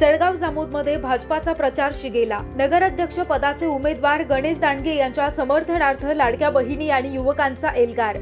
जळगाव जामोदमध्ये भाजपाचा प्रचार शिगेला. नगराध्यक्ष पदाचे उमेदवार गणेश दांडगे यांच्या समर्थनार्थ लाडक्या बहिणी आणि युवकांचा एल्गार.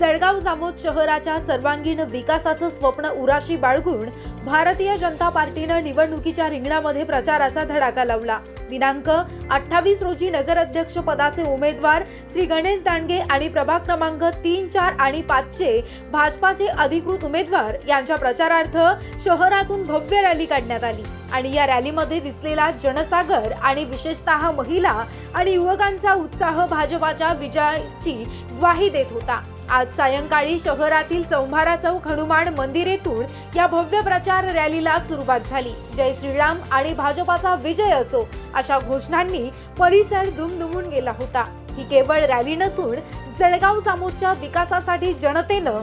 जळगाव जामोद शहराच्या सर्वांगीण विकासाचं स्वप्न उराशी बाळगून भारतीय जनता पार्टीनं निवडणुकीच्या रिंगणामध्ये प्रचाराचा धडाका लावला. दिनांक अठ्ठावीस रोजी नगराध्यक्ष पदाचे उमेदवार श्री गणेश दांडगे आणि प्रभाग क्रमांक तीन चार आणि पाचचे भाजपाचे अधिकृत उमेदवार यांच्या प्रचारार्थ शहरातून भव्य रॅली काढण्यात आली. आणि या रॅलीमध्ये दिसलेला जनसागर आणि विशेषतः महिला आणि युवकांचा उत्साह भाजपाच्या विजयाची ग्वाही देत होता. आज सायंकाळी शहरातील चौंभारा चौक हनुमान मंदिर येथून या भव्य प्रचार रॅलीला सुरुवात झाली. जय श्रीराम आणि भाजपाचा विजय असो अशा घोषणांनी परिसर दुमदुमून गेला होता. ही केवळ रॅली नसून जळगाव जामोदच्या विकासासाठी जनतेनं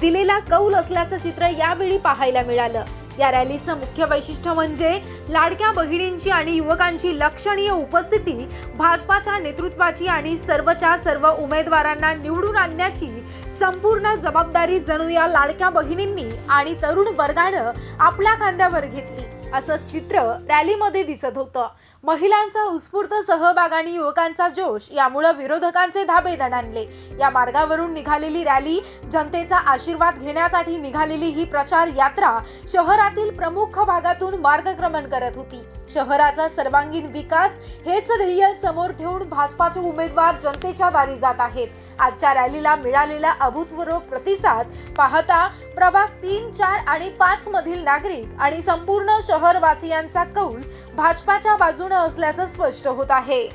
दिलेला कौल असल्याचं चित्र यावेळी पाहायला मिळालं. या रॅलीचं मुख्य वैशिष्ट्य म्हणजे लाडक्या बहिणींची आणि युवकांची लक्षणीय उपस्थिती भाजपाच्या नेतृत्वाची आणि सर्वच्या सर्व उमेदवारांना निवडून आणण्याची संपूर्ण जबाबदारी जणू या लाडक्या बहिणींनी आणि तरुण वर्गानं आपल्या खांद्यावर घेतली. असं चित्र रॅलीमध्ये दिसत होतं. महिलांचा उत्स्फूर्त सहभाग आणि युवकांचा जोश यामुळे विरोधकांचे धाबे दणाणले. या मार्गावरून निघालेली रॅली जनतेचा आशीर्वाद घेण्यासाठी निघालेली ही प्रचार यात्रा शहरातील प्रमुख भागातून मार्गक्रमण करत होती. शहराचा सर्वांगीण विकास हेच ध्येय समोर ठेवून भाजपाचे उमेदवार जनतेच्या दारी जात आहेत. आजच्या रॅलीला मिळालेला अभूतपूर्व प्रतिसाद पाहता प्रभाग तीन चार आणि पाच मधील नागरिक आणि संपूर्ण शहरवासियांचा कौल भाजपाच्या बाजूने असल्याचं स्पष्ट होत आहे.